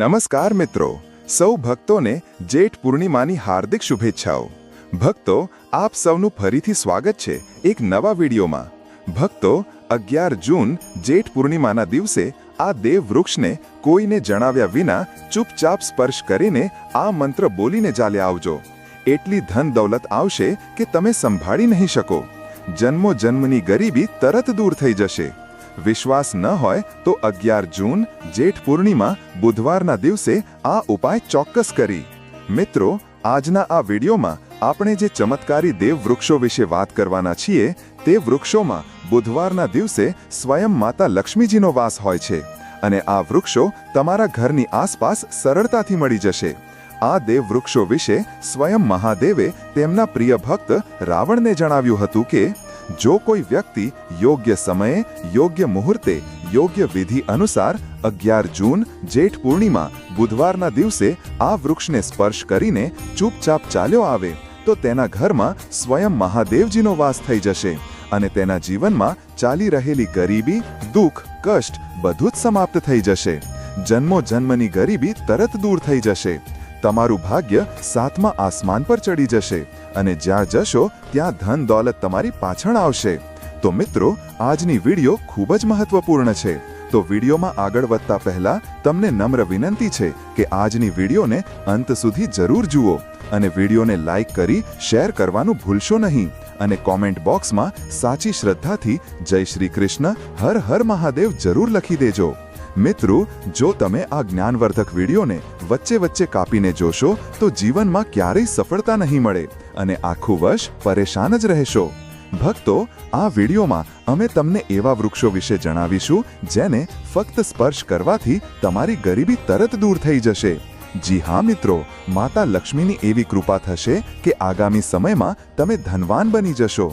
નમસ્કાર મિત્રો. સૌ ભક્તોને જેઠ પૂર્ણિમાની હાર્દિક શુભેચ્છાઓ. ભક્તો, આપ સૌનું ફરીથી સ્વાગત છે એક નવા વિડીયોમાં. ભક્તો, અગિયાર જૂન, જેઠ પૂર્ણિમાના દિવસે આ દેવ વૃક્ષને કોઈને જણાવ્યા વિના ચૂપચાપ સ્પર્શ કરીને આ મંત્ર બોલીને ચાલ્યા આવજો. એટલી ધન દૌલત આવશે કે તમે સંભાળી નહીં શકો. જન્મો જન્મની ગરીબી તરત દૂર થઈ જશે. વિશ્વાસ ન હોય તો અગિયાર જૂન, જેઠ પૂર્ણિમા, બુધવારના દિવસે આ ઉપાય ચોક્કસ કરી. મિત્રો, આજના આ વિડીયોમાં આપણે જે ચમત્કારી દેવ વૃક્ષો વિશે વાત કરવાના છીએ, તે વૃક્ષોમાં બુધવારના દિવસે સ્વયં માતા લક્ષ્મીજીનો વાસ હોય છે અને આ વૃક્ષો તમારા ઘરની આસપાસ સરળતાથી મળી જશે. આ દેવ વૃક્ષો વિશે સ્વયં મહાદેવે તેમના પ્રિય ભક્ત રાવણને જણાવ્યું હતું કે જો કોઈ વ્યક્તિ યોગ્ય સમયે, યોગ્ય મુહૂર્તે, યોગ્ય વિધિ અનુસાર અગિયાર જૂન, જેઠ પૂર્ણિમા, બુધવારના દિવસે આ વૃક્ષને સ્પર્શ કરીને ચૂપચાપ ચાલ્યો આવે, તો તેના ઘરમાં સ્વયં મહાદેવજીનો વાસ થઈ જશે અને તેના જીવનમાં ચાલી રહેલી ગરીબી, દુઃખ, કષ્ટ બધું જ સમાપ્ત થઈ જશે. જન્મો જન્મની ગરીબી તરત દૂર થઈ જશે. તમારું ભાગ્ય સાતમા આસમાન પર ચડી જશે. અને જ્યાં જશો, ત્યાં ધન દોલત તમારી પાછળ આવશે. તો મિત્રો, આજની વીડિયો ખૂબ જ મહત્વપૂર્ણ છે. તો વિડીયોમાં આગળ વધતા પહેલા તમને નમ્ર વિનંતી છે કે આજની વિડીયોને અંત સુધી જરૂર જુઓ અને વિડીયોને લાઇક કરી શેર કરવાનું ભૂલશો નહીં અને કોમેન્ટ બોક્સમાં સાચી શ્રદ્ધાથી જય શ્રી કૃષ્ણ, હર હર મહાદેવ જરૂર લખી દેજો. મિત્રો, જો તમે આ જ્ઞાનવર્ધક વિડીયોને વચ્ચે વચ્ચે કાપીને જોશો, તો જીવનમાં ક્યારેય સફળતા નહીં મળે અને આખું વર્ષ પરેશાન જ રહેશો. ભક્તો, આ વિડીયોમાં અમે તમને એવા વૃક્ષો વિશે જણાવીશું, જેને ફક્ત સ્પર્શ કરવાથી તમારી ગરીબી તરત દૂર થઈ જશે. જી હા, મિત્રો, માતા લક્ષ્મીની એવી કૃપા થશે કે આગામી સમયમાં તમે ધનવાન બની જશો.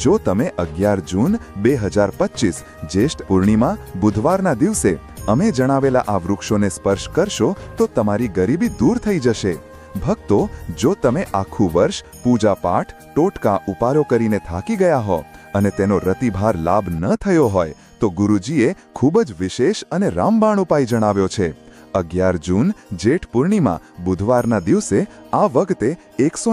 જો તમે અગિયાર જૂન, બે હજાર પચીસ, જ્યેષ્ઠ પૂર્ણિમા, બુધવારના દિવસે અમે જણાવેલા આ વૃક્ષોને સ્પર્શ કરશો તો તમારી ગરીબી દૂર થઈ જશે. ભક્તો, જો તમે આખું વર્ષ પૂજાપાઠ, ટોટકા ઉપારો કરીને થાકી ગયા હો અને તેનો રતિભાર લાભ ન થયો હોય, તો ગુરુજીએ ખૂબ જ વિશેષ અને રામબાણ ઉપાય જણાવ્યો છે. અગિયાર જૂન, જેઠ પૂર્ણિમા, બુધવારના દિવસે આ વખતે એકસો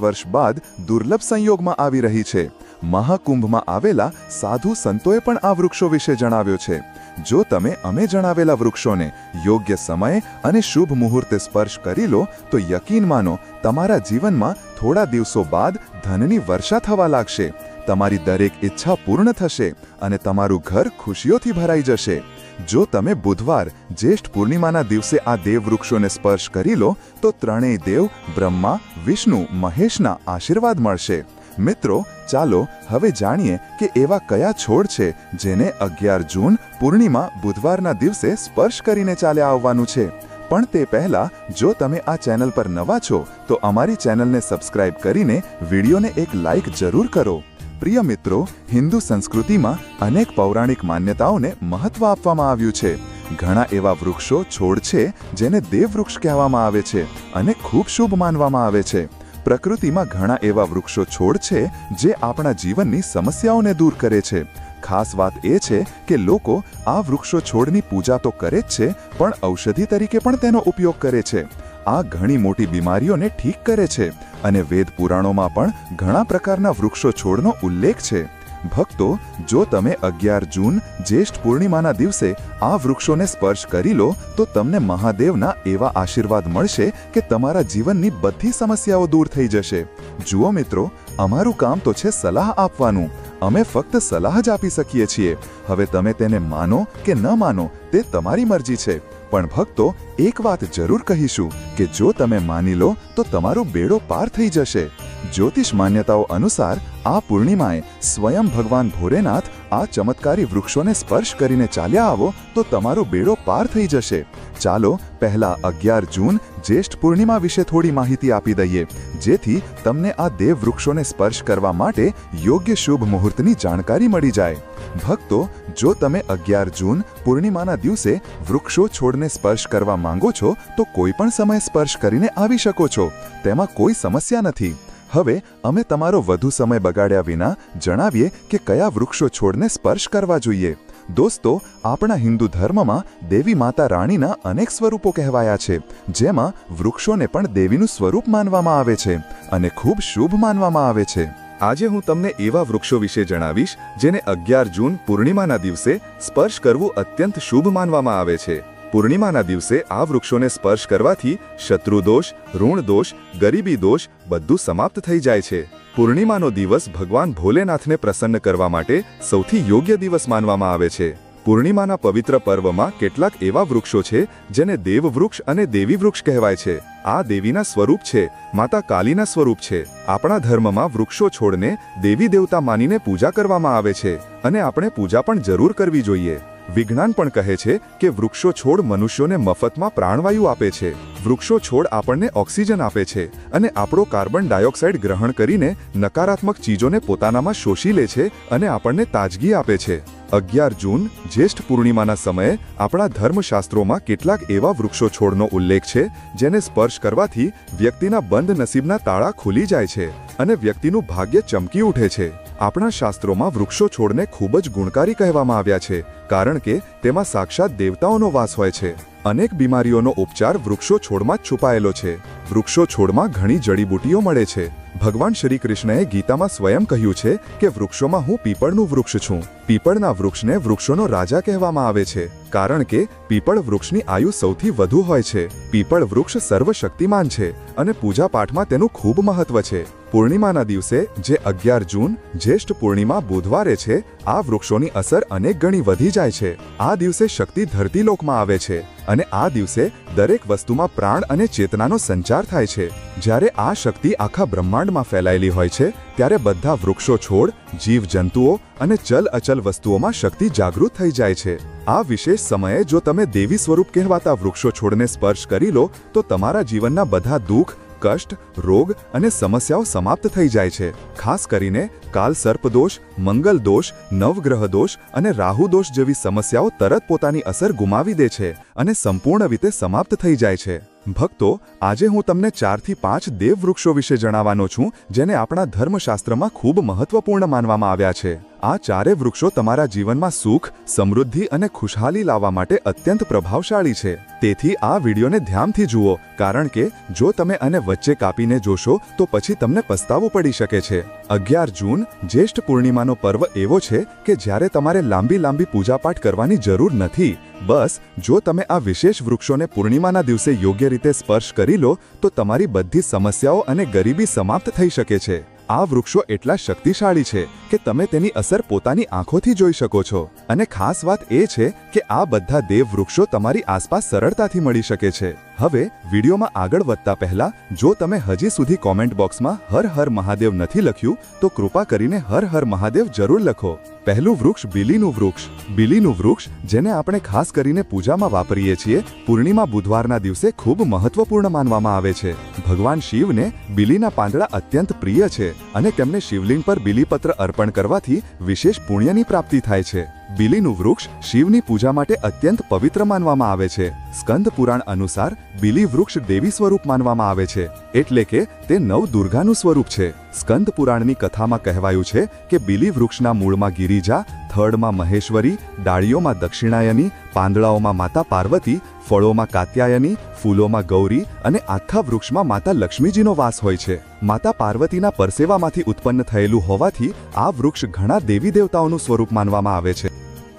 વર્ષ બાદ દુર્લભ સંયોગમાં આવી રહી છે. મહાકુંભમાં આવેલા સાધુ સંતોએ પણ આ વૃક્ષો વિશે જણાવ્યો છે. જો તમે અમે જણાવેલા વૃક્ષોને યોગ્ય સમયે અને શુભ મુહૂર્તે સ્પર્શ કરી લો, તો યકીન માનો, તમારા જીવનમાં થોડા દિવસો બાદ ધનની વર્ષા થવા લાગશે. તમારી દરેક ઈચ્છા પૂર્ણ થશે અને તમારું ઘર ખુશીઓથી ભરાઈ જશે. જો તમે બુધવાર જ્યેષ્ઠ પૂર્ણિમાના દિવસે આ દેવ વૃક્ષોને સ્પર્શ કરી લો, તો ત્રણેય દેવ બ્રહ્મા, વિષ્ણુ, મહેશના આશીર્વાદ મળશે. મિત્રો, ચાલો હવે જાણીએ કે એવા કયા છોડ છે જેને અગિયાર જૂન પૂર્ણિમા બુધવારના દિવસે સ્પર્શ કરીને ચાલ્યા આવવાનું છે. પણ તે પહેલા, જો તમે આ ચેનલ પર નવા છો, તો અમારી ચેનલને સબસ્ક્રાઇબ કરીને વિડીયોને એક લાઇક જરૂર કરો. પ્રિય મિત્રો, હિન્દુ સંસ્કૃતિમાં અનેક પૌરાણિક માન્યતાઓને મહત્વ આપવામાં આવ્યું છે. ઘણા એવા વૃક્ષો છોડ છે જેને દેવવૃક્ષ કહેવામાં આવે છે અને ખૂબ શુભ માનવામાં આવે છે. પ્રકૃતિમાં ઘણા એવા વૃક્ષો છોડ છે જે આપણા જીવનની સમસ્યાઓને દૂર કરે છે. ખાસ વાત એ છે કે લોકો આ વૃક્ષો છોડની પૂજા તો કરે જ છે, પણ ઔષધિ તરીકે પણ તેનો ઉપયોગ કરે છે. આ ઘણી મોટી બીમારીઓને ઠીક કરે છે અને વેદ પુરાણોમાં પણ ઘણા પ્રકારના વૃક્ષો છોડનો ઉલ્લેખ છે. ભક્તો, જો તમે અગિયાર જૂન, જ્યેષ્ઠ પૂર્ણિમાના દિવસે આ વૃક્ષોને સ્પર્શ કરી લો, તો તમને મહાદેવના એવા આશીર્વાદ મળશે કે તમારા જીવનની બધી સમસ્યાઓ દૂર થઈ જશે. જુઓ મિત્રો, અમારું કામ તો છે સલાહ આપવાનું. અમે ફક્ત સલાહ જ આપી શકીએ છીએ. હવે તમે તેને માનો કે ન માનો, તે તમારી મરજી છે. પણ ભક્તો, એક વાત જરૂર કહીશું કે જો તમે માની લો, તો તમારો બેડો પાર થઈ જશે. જ્યોતિષ માન્યતાઓ અનુસાર આ પૂર્ણિમાએ સ્વયં ભગવાન ભોરેનાથ આ ચમત્કારી વૃક્ષોને સ્પર્શ કરીને ચાલ્યા આવો તો તમારો બેડો પાર થઈ જશે. ચાલો પહેલા અગિયાર જૂન જ્યેષ્ઠ પૂર્ણિમા વિશે થોડી માહિતી આપી દઈએ, જેથી તમને આ દેવ વૃક્ષોને સ્પર્શ કરવા માટે યોગ્ય શુભ મુહૂર્તની જાણકારી મળી જાય. ભક્તો, જો તમે અગિયાર જૂન પૂર્ણિમાના દિવસે વૃક્ષો છોડને સ્પર્શ કરવા માંગો છો, તો કોઈ પણ સમય સ્પર્શ કરીને આવી શકો છો. તેમાં કોઈ સમસ્યા નથી. હવે અમે તમારો વધુ સમય બગાડ્યા વિના જણાવીએ કે કયા વૃક્ષો છોડને સ્પર્શ કરવા જોઈએ. દોસ્તો, આપણા હિન્દુ ધર્મમાં દેવી માતા રાણીના અનેક સ્વરૂપો કહેવાયા છે, જેમાં વૃક્ષોને પણ દેવીનું સ્વરૂપ માનવામાં આવે છે અને ખૂબ શુભ માનવામાં આવે છે. આજે હું તમને એવા વૃક્ષો વિશે જણાવીશ જેને અગિયાર જૂન પૂર્ણિમાના દિવસે સ્પર્શ કરવું અત્યંત શુભ માનવામાં આવે છે. પૂર્ણિમાના દિવસે આ વૃક્ષોને સ્પર્શ કરવાથી શત્રુદોષ ઋણદોષ ગરીબી દોષ બધું સમાપ્ત થઈ જાય છે. પૂર્ણિમાનો દિવસ ભગવાન ભોલેનાથને પ્રસન્ન કરવા માટે સૌથી યોગ્ય દિવસ માનવામાં આવે છે. પૂર્ણિમાના પવિત્ર પર્વમાં કેટલાક એવા વૃક્ષો છે જેને દેવવૃક્ષ અને દેવી વૃક્ષ કહેવાય છે. આ દેવીના સ્વરૂપ છે, માતા કાલીના સ્વરૂપ છે. આપણા ધર્મમાં વૃક્ષો છોડને દેવી દેવતા માનીને પૂજા કરવામાં આવે છે અને આપણે પૂજા પણ જરૂર કરવી જોઈએ. વિજ્ઞાન પણ કહે છે કે વૃક્ષો છોડ મનુષ્યોને મફતમાં પ્રાણવાયુ આપે છે. વૃક્ષો છોડ આપણને ઓક્સિજન આપે છે અને આપણો કાર્બન ડાયોક્સાઇડ ગ્રહણ કરીને નકારાત્મક ચીજોને પોતાનામાં શોષી લે છે અને આપણને તાજગી આપે છે. અગિયાર જૂન, જ્યેષ્ઠ પૂર્ણિમાના સમયે આપણા ધર્મશાસ્ત્રોમાં કેટલાક એવા વૃક્ષો છોડનો ઉલ્લેખ છે, જેને સ્પર્શ કરવાથી વ્યક્તિના બંધ નસીબના તાળા ખુલી જાય છે અને વ્યક્તિનું ભાગ્ય ચમકી ઉઠે છે. આપણા શાસ્ત્રોમાં વૃક્ષો છોડને ખૂબ જ ગુણકારી કહેવામાં આવ્યા છે, કારણ કે તેમાં સાક્ષાત દેવતાઓનો વાસ હોય છે. અનેક બીમારીઓનો ઉપચાર વૃક્ષો છોડમાં જ છુપાયેલો છે. વૃક્ષો છોડમાં ઘણી જડીબુટીઓ મળે છે. ભગવાન શ્રી કૃષ્ણએ ગીતામાં સ્વયં કહ્યું છે કે વૃક્ષોમાં હું પીપળનું વૃક્ષ છું. પીપળના વૃક્ષને વૃક્ષોનો રાજા કહેવામાં આવે છે, કારણ કે પીપળ વૃક્ષની આયુ સૌથી વધુ હોય છે. પીપળ વૃક્ષ સર્વશક્તિમાન છે અને પૂજાપાઠમાં તેનું ખૂબ મહત્વ છે. પૂર્ણિમાના દિવસે જે અગિયાર જૂન જ્યેષ્ઠ પૂર્ણિમા બુધવારે છે, આ વૃક્ષોની અસર અનેક ગણી વધી જાય છે. આ દિવસે શક્તિ ધરતીલોકમાં આવે છે અને આ દિવસે દરેક વસ્તુમાં પ્રાણ અને ચેતનાનો સંચાર થાય છે. જ્યારે આ શક્તિ આખા બ્રહ્માંડમાં ફેલાયેલી હોય છે, ત્યારે બધા વૃક્ષો છોડ જીવજંતુઓ અને ચલ અચલ વસ્તુઓમાં શક્તિ જાગૃત થઈ જાય છે. આ વિશેષ સમયે જો તમે દેવી સ્વરૂપ કહેવાતા વૃક્ષો છોડને સ્પર્શ કરી લો, તો તમારા જીવનના બધા દુઃખ કષ્ટ, રોગ અને સમસ્યાઓ સમાપ્ત થઈ જાય છે. ખાસ કરીને કાલ સર્પદોષ, મંગલ દોષ, નવગ્રહ દોષ અને રાહુ દોષ જેવી સમસ્યાઓ તરત પોતાની અસર ગુમાવી દે છે અને સંપૂર્ણ રીતે સમાપ્ત થઈ જાય છે. ભક્તો, આજે હું તમને ચારથી પાંચ દેવવૃક્ષો વિશે જણાવવાનો છું, જેને આપણા ધર્મશાસ્ત્રમાં ખૂબ મહત્વપૂર્ણ માનવામાં આવ્યા છે. આ ચારે વૃક્ષો તમારા જીવનમાં સુખ, સમૃદ્ધિ અને ખુશહાલી લાવવા માટે અત્યંત પ્રભાવશાળી છે. તેથી આ વિડીયોને ધ્યાનથી જુઓ, કારણ કે જો તમે આને વચ્ચે કાપીને જોશો, તો પછી તમને પસ્તાવો પડી શકે છે. અગિયાર જૂન, જ્યેષ્ઠ પૂર્ણિમાનો પર્વ એવો છે કે જ્યારે તમારે લાંબી લાંબી પૂજાપાઠ કરવાની જરૂર નથી. બસ, જો તમે આ વિશેષ વૃક્ષોને પૂર્ણિમાના દિવસે યોગ્ય રીતે સ્પર્શ કરી લો, તો તમારી બધી સમસ્યાઓ અને ગરીબી સમાપ્ત થઈ શકે છે. આ વૃક્ષો એટલા શક્તિશાળી છે કે તમે તેની અસર પોતાની આંખોથી જોઈ શકો છો. અને ખાસ વાત એ છે કે આ બધા દેવ વૃક્ષો તમારી આસપાસ સરળતાથી મળી શકે છે. હવે, વિડીયોમાં આગળ વધતા પહેલા, જો તમે હજી સુધી કોમેન્ટ બોક્સમાં હર હર મહાદેવ નથી લખ્યું, તો કૃપા કરીને હર હર મહાદેવ જરૂર લખો. પહેલું વૃક્ષ બિલીનું વૃક્ષ. બિલીનું વૃક્ષ જેને આપણે ખાસ કરીને પૂજામાં વાપરીએ છીએ, પૂર્ણિમા બુધવારના દિવસે ખૂબ મહત્વપૂર્ણ માનવામાં આવે છે. ભગવાન શિવને બિલીના પાંદડા અત્યંત પ્રિય છે અને તેમને શિવલિંગ પર બિલીપત્ર અર્પણ કરવાથી વિશેષ પુણ્યની પ્રાપ્તિ થાય છે. બિલીનું વૃક્ષ શિવની પૂજા માટે અત્યંત પવિત્ર માનવામાં આવે છે. સ્કંદ પુરાણ અનુસાર બિલી વૃક્ષ દેવી સ્વરૂપ માનવામાં આવે છે, એટલે કે તે નવ દુર્ગાનું સ્વરૂપ છે. સ્કંદ પુરાણની કથામાં કહેવાયું છે કે બિલી વૃક્ષના મૂળમાં ગિરિજા થડમાં મહેશ્વરી, ડાળીઓમાં દક્ષિણાયની, પાંદડાઓમાં માતા પાર્વતી, ફળોમાં કાત્યાયની, ફૂલોમાં ગૌરી અને આખા વૃક્ષમાં માતા લક્ષ્મીજીનો વાસ હોય છે. માતા પાર્વતીના પરસેવામાંથી ઉત્પન્ન થયેલું હોવાથી આ વૃક્ષ ઘણા દેવી દેવતાઓનું સ્વરૂપ માનવામાં આવે છે.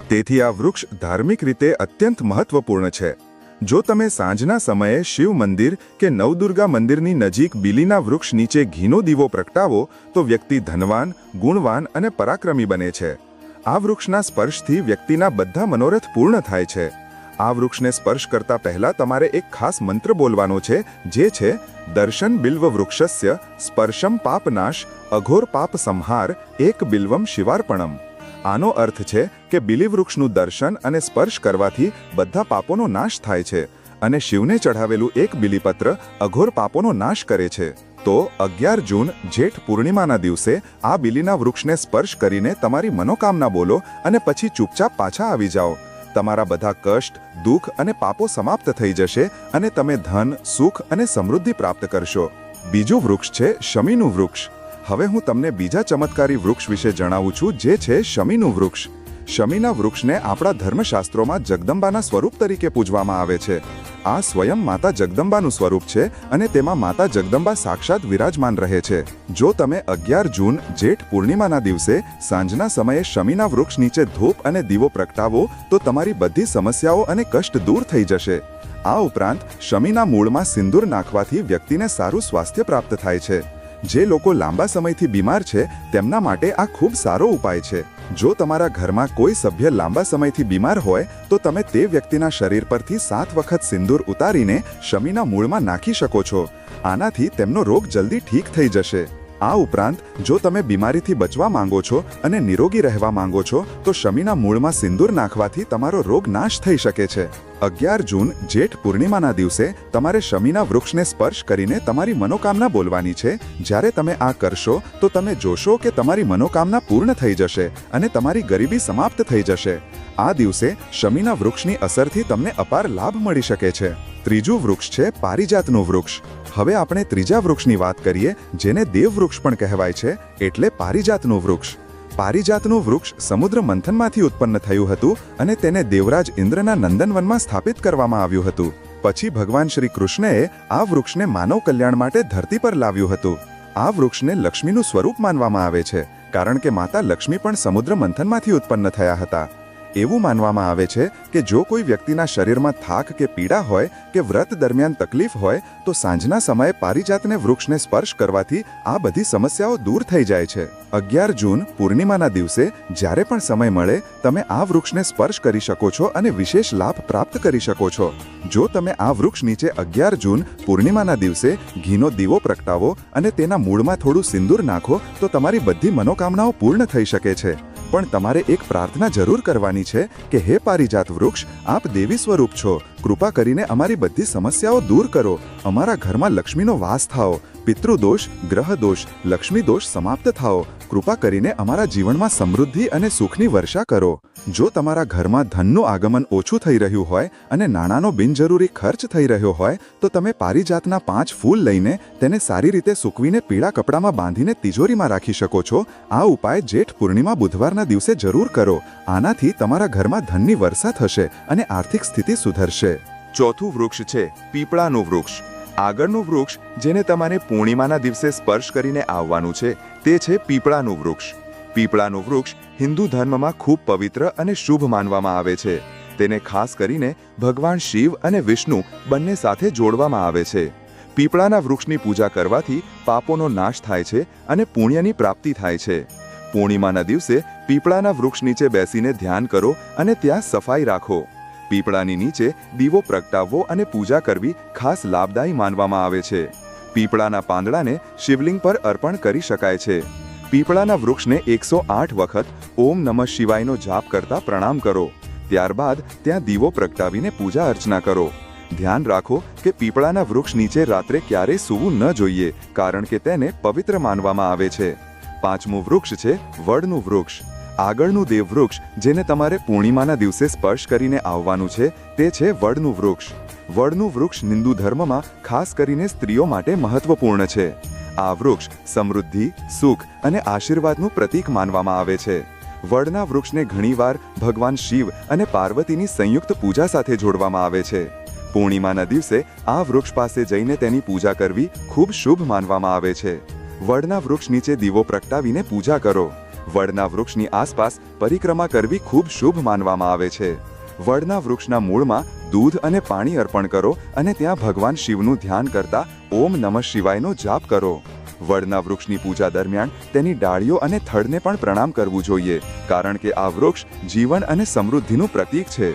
તેથી આ વૃક્ષ ધાર્મિક રીતે અત્યંત મહત્વપૂર્ણ છે. જો તમે સાંજના સમયે શિવ મંદિર કે નવદુર્ગા મંદિરની નજીક બિલીના વૃક્ષ નીચે ઘીનો દીવો પ્રગટાવો, તો વ્યક્તિ ધનવાન, ગુણવાન અને પરાક્રમી બને છે. આ વૃક્ષના સ્પર્શથી વ્યક્તિના બધા મનોરથ પૂર્ણ થાય છે. આ વૃક્ષને સ્પર્શ કરતા પહેલા તમારે એક ખાસ મંત્ર બોલવાનો છે, જે છે, દર્શન બિલ્વ વૃક્ષસ્ય, સ્પર્શમ પાપનાશ અઘોર પાપ સંહાર, એક બિલ્વમ શિવાર્પણમ. આનો અર્થ છે કે બિલી વૃક્ષનું દર્શન અને સ્પર્શ કરવાથી બધા પાપોનો નાશ થાય છે અને શિવને ચઢાવેલું એક બિલીપત્ર અઘોર પાપોનો નાશ કરે છે. તો અગિયાર જૂન, જેઠ પૂર્ણિમાના દિવસે આ બિલીના વૃક્ષને સ્પર્શ કરીને તમારી મનોકામના બોલો અને પછી ચૂપચાપ પાછા આવી જાઓ. તમારા બધા કષ્ટ, દુઃખ અને પાપો સમાપ્ત થઈ જશે અને તમે ધન, સુખ અને સમૃદ્ધિ પ્રાપ્ત કરશો. બીજું વૃક્ષ છે શમીનું વૃક્ષ. હવે હું તમને બીજા ચમત્કારી વૃક્ષ વિશે જણાવું છું જે છે શમીનું વૃક્ષ. શમીના વૃક્ષને આપણા ધર્મશાસ્ત્રોમાં જગદંબાના સ્વરૂપ તરીકે પૂજવામાં આવે છે. આ સ્વયં માતા જગદંબાનું સ્વરૂપ છે અને તેમાં માતા જગદંબા સાક્ષાત વિરાજમાન રહે છે. જો તમે અગિયાર જૂન, જેઠ પૂર્ણિમાના દિવસે સાંજના સમયે શમીના વૃક્ષ નીચે ધૂપ અને દીવો પ્રગટાવો, તો તમારી બધી સમસ્યાઓ અને કષ્ટ દૂર થઈ જશે. આ ઉપરાંત, શમીના મૂળમાં સિંદૂર નાખવાથી વ્યક્તિને સારું સ્વાસ્થ્ય પ્રાપ્ત થાય છે. જે લોકો લાંબા સમયથી બીમાર છે, તેમના માટે આ ખૂબ સારો ઉપાય છે. જો તમારા ઘરમાં કોઈ સભ્ય લાંબા સમયથી બીમાર હોય, તો તમે તે વ્યક્તિના શરીર પરથી સાત વખત સિંદૂર ઉતારીને શમીના મૂળમાં નાખી શકો છો. આનાથી તેમનો રોગ જલ્દી ઠીક થઈ જશે. આ ઉપરાંત, જો તમે બીમારીથી બચવા માંગો છો અને નિરોગી રહેવા માંગો છો, તો શમીના મૂળમાં સિંદૂર નાખવાથી તમારો રોગ નાશ થઈ શકે છે. અગિયાર જૂન, જેઠ પૂર્ણિમાના દિવસે, તમારે શમીના વૃક્ષને સ્પર્શ કરીને તમારી મનોકામના બોલવાની છે. જ્યારે તમે આ કરશો, તો તમે જોશો કે તમારી મનોકામના પૂર્ણ થઈ જશે અને તમારી ગરીબી સમાપ્ત થઈ જશે. આ દિવસે શમીના વૃક્ષની અસરથી તમને અપાર લાભ મળી શકે છે. ત્રીજું વૃક્ષ છે, પારિજાતનું વૃક્ષ. હવે આપણે ત્રીજા વૃક્ષની વાત કરીએ, જેને દેવવૃક્ષ પણ કહેવાય છે, એટલે પારિજાતનું વૃક્ષ. પારિજાતનું વૃક્ષ સમુદ્ર મંથનમાંથી ઉત્પન્ન થયું હતું અને તેને દેવરાજ ઇન્દ્રના નંદનવનમાં સ્થાપિત કરવામાં આવ્યું હતું. પછી ભગવાન શ્રી કૃષ્ણએ આ વૃક્ષને માનવ કલ્યાણ માટે ધરતી પર લાવ્યું હતું. આ વૃક્ષને લક્ષ્મીનું સ્વરૂપ માનવામાં આવે છે, કારણ કે માતા લક્ષ્મી પણ સમુદ્ર મંથનમાંથી ઉત્પન્ન થયા હતા. એવું માનવામાં આવે છે કે જો કોઈ વ્યક્તિના શરીરમાં થાક કે પીડા હોય કે વ્રત દરમિયાન તકલીફ હોય, તો સાંજના સમયે પારિજાતને વૃક્ષને સ્પર્શ કરવાથી આ બધી સમસ્યાઓ દૂર થઈ જાય છે. અગિયાર જૂન, પૂર્ણિમાના દિવસે, જ્યારે પણ સમય મળે, તમે આ વૃક્ષને સ્પર્શ કરી શકો છો અને વિશેષ લાભ પ્રાપ્ત કરી શકો છો. જો તમે આ વૃક્ષ નીચે અગિયાર જૂન, પૂર્ણિમાના દિવસે ઘીનો દીવો પ્રગટાવો અને તેના મૂળમાં થોડું સિંદૂર નાખો, તો તમારી બધી મનોકામનાઓ પૂર્ણ થઈ શકે છે. પણ તમારે એક પ્રાર્થના જરૂર કરવાની છે કે હે પારિજાત વૃક્ષ, આપ દેવી સ્વરૂપ છો. કૃપા કરીને અમારી બધી સમસ્યાઓ દૂર કરો. અમારા ઘરમાં લક્ષ્મીનો વાસ થાઓ. પિતૃદોષ ગ્રહ દોષ લક્ષ્મી દોષ સમાપ્ત થાઓ. કૃપા કરીને અમારા જીવનમાં સમૃદ્ધિ અને સુખની વર્ષા કરો. જો તમારા ઘરમાં ધનનું આગમન ઓછું થઈ રહ્યું હોય અને નાણાંનો બિનજરૂરી ખર્ચ થઈ રહ્યો હોય, તો તમે પારિજાતના પાંચ ફૂલ લઈને તેને સારી રીતે સૂકવીને પીળા કપડામાં બાંધીને તિજોરીમાં રાખી શકો છો. આ ઉપાય જેઠ પૂર્ણિમા બુધવારના દિવસે જરૂર કરો. આનાથી તમારા ઘરમાં ધનની વર્ષા થશે અને આર્થિક સ્થિતિ સુધરશે. ચોથું વૃક્ષ છે, પીપળાનું વૃક્ષ. આગળનું વૃક્ષ જેને તમારે પૂર્ણિમાના દિવસે સ્પર્શ કરીને આવવાનું છે, તે છે પીપળાનું વૃક્ષ. પીપળાનું વૃક્ષ હિન્દુ ધર્મમાં ખૂબ પવિત્ર અને શુભ માનવામાં આવે છે. તેને ખાસ કરીને ભગવાન શિવ અને વિષ્ણુ બંને સાથે જોડવામાં આવે છે. પીપળાના વૃક્ષની પૂજા કરવાથી પાપોનો નાશ થાય છે અને પુણ્યની પ્રાપ્તિ થાય છે. પૂર્ણિમાના દિવસે પીપળાના વૃક્ષ નીચે બેસીને ધ્યાન કરો અને ત્યાં સફાઈ રાખો. પીપળાની નીચે દીવો પ્રગટાવવો અને પૂજા કરવી ખાસ લાભદાયી માનવામાં આવે છે. પીપળાના પાંદડાને શિવલિંગ પર અર્પણ કરી શકાય છે. પીપળાના વૃક્ષને એકસો આઠ વખત ઓમ નમઃ શિવાયનો જાપ કરતા પ્રણામ કરો. ત્યારબાદ ત્યાં દીવો પ્રગટાવીને પૂજા અર્ચના કરો. ધ્યાન રાખો કે પીપળાના વૃક્ષ નીચે રાત્રે ક્યારેય સૂવું ન જોઈએ, કારણ કે તેને પવિત્ર માનવામાં આવે છે. પાંચમું વૃક્ષ છે વડનું વૃક્ષ. આગળનું દેવવૃક્ષ, જેને તમારે પૂર્ણિમાના દિવસે સ્પર્શ કરીને આવવાનું છે, તે છે વડનું વૃક્ષ. વડનું વૃક્ષ હિન્દુ ધર્મમાં ખાસ કરીને સ્ત્રીઓ માટે મહત્વપૂર્ણ છે. આ વૃક્ષ સમૃદ્ધિ, સુખ અને આશીર્વાદનું પ્રતીક માનવામાં આવે છે. વડના વૃક્ષને ઘણીવાર ભગવાન શિવ અને પાર્વતીની સંયુક્ત પૂજા સાથે જોડવામાં આવે છે. પૂર્ણિમાના દિવસે આ વૃક્ષ પાસે જઈને તેની પૂજા કરવી ખૂબ શુભ માનવામાં આવે છે. વડના વૃક્ષ નીચે દીવો પ્રગટાવીને પૂજા કરો. વડના વૃક્ષની આસપાસ પરિક્રમા કરવી ખૂબ શુભ માનવામાં આવે છે. વડના વૃક્ષના મૂળમાં દૂધ અને પાણી અર્પણ કરો અને ત્યાં ભગવાન શિવનું ધ્યાન કરતા ઓમ નમઃ શિવાયનો જાપ કરો. વડના વૃક્ષની પૂજા દરમિયાન તેની ડાળીઓ અને થડને પણ પ્રણામ કરવું જોઈએ, કારણ કે આ વૃક્ષ જીવન અને સમૃદ્ધિનું પ્રતીક છે.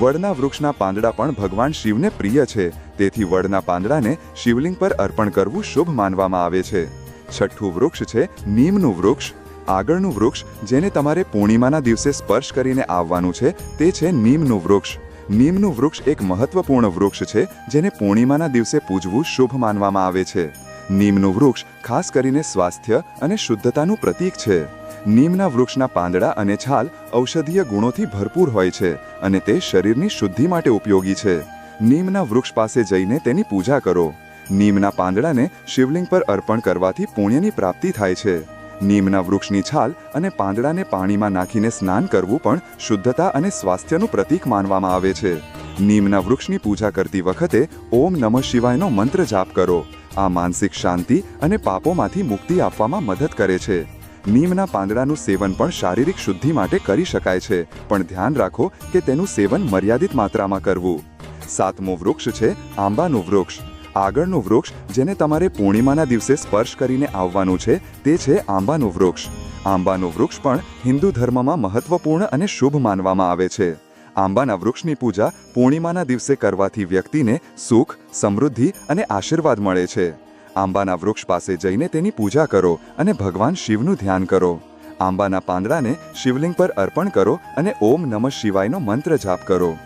વડના વૃક્ષના પાંદડા પણ ભગવાન શિવને પ્રિય છે, તેથી વડના પાંદડાને શિવલિંગ પર અર્પણ કરવું શુભ માનવામાં આવે છે. છઠ્ઠું વૃક્ષ છે, નીમનું વૃક્ષ. આગળનું વૃક્ષ જેને તમારે પૂર્ણિમાના દિવસે સ્પર્શ કરીને આવવાનું છે તે છે નીમનું વૃક્ષ. નીમનું વૃક્ષ એક મહત્વપૂર્ણ વૃક્ષ છે જેને પૂર્ણિમાના દિવસે પૂજવું શુભ માનવામાં આવે છે. નીમનું વૃક્ષ ખાસ કરીને સ્વાસ્થ્ય અને શુદ્ધતાનું પ્રતીક છે. નીમના વૃક્ષના પાંદડા અને છાલ ઔષધીય ગુણોથી ભરપૂર હોય છે અને તે શરીરની શુદ્ધિ માટે ઉપયોગી છે. નીમના વૃક્ષ પાસે જઈને તેની પૂજા કરો. નીમના પાંદડાને શિવલિંગ પર અર્પણ કરવાથી પુણ્યની પ્રાપ્તિ થાય છે. નીમના વૃક્ષની છાલ અને પાંદડાને પાણીમાં નાખીને સ્નાન કરવું પણ શુદ્ધતા અને સ્વાસ્થ્યનું પ્રતીક માનવામાં આવે છે. નીમના વૃક્ષની પૂજા કરતી વખતે ઓમ નમઃ શિવાયનો મંત્ર જાપ કરો. આ માનસિક શાંતિ અને પાપોમાંથી મુક્તિ આપવામાં મદદ કરે છે. નીમના પાંદડાનું સેવન પણ શારીરિક શુદ્ધિ માટે કરી શકાય છે, પણ ધ્યાન રાખો કે તેનું સેવન મર્યાદિત માત્રામાં કરવું. સાતમું વૃક્ષ છે આંબાનું વૃક્ષ. આગળનું વૃક્ષ જેને તમારે પૂર્ણિમાના દિવસે સ્પર્શ કરીને આવવાનું છે, તે છે આંબાનું વૃક્ષ. આંબાનું વૃક્ષ પણ હિન્દુ ધર્મમાં મહત્વપૂર્ણ અને શુભ માનવામાં આવે છે. આંબાના વૃક્ષની પૂજા પૂર્ણિમાના દિવસે કરવાથી વ્યક્તિને સુખ, સમૃદ્ધિ અને આશીર્વાદ મળે છે. આંબાના વૃક્ષ પાસે જઈને તેની પૂજા કરો અને ભગવાન શિવનું ધ્યાન કરો. આંબાના પાંદડાને શિવલિંગ પર અર્પણ કરો અને ઓમ નમઃ શિવાયનો મંત્ર જાપ કરો.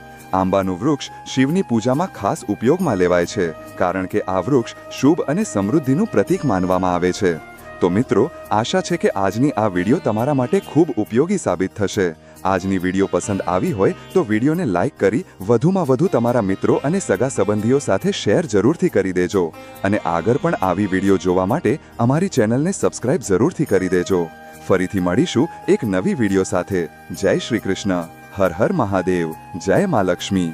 આંબાનું વૃક્ષ શિવની પૂજામાં ખાસ ઉપયોગમાં લેવાય છે, કારણ કે આ વૃક્ષ શુભ અને સમૃદ્ધિનું પ્રતીક માનવામાં આવે છે. તો મિત્રો, આશા છે કે આજની આ વીડિયો તમારા માટે ખૂબ ઉપયોગી સાબિત થશે. આજની વીડિયો પસંદ આવી હોય તો વિડીયોને લાઇક કરી વધુમાં વધુ તમારા મિત્રો અને સગા સંબંધીઓ સાથે શેર જરૂરથી કરી દેજો. અને આગળ પણ આવી વીડિયો જોવા માટે અમારી ચેનલને સબસ્ક્રાઇબ જરૂરથી કરી દેજો. ફરીથી મળીશું એક નવી વીડિયો સાથે. જય શ્રી કૃષ્ણ. હર હર મહાદેવ. જય મા લક્ષ્મી.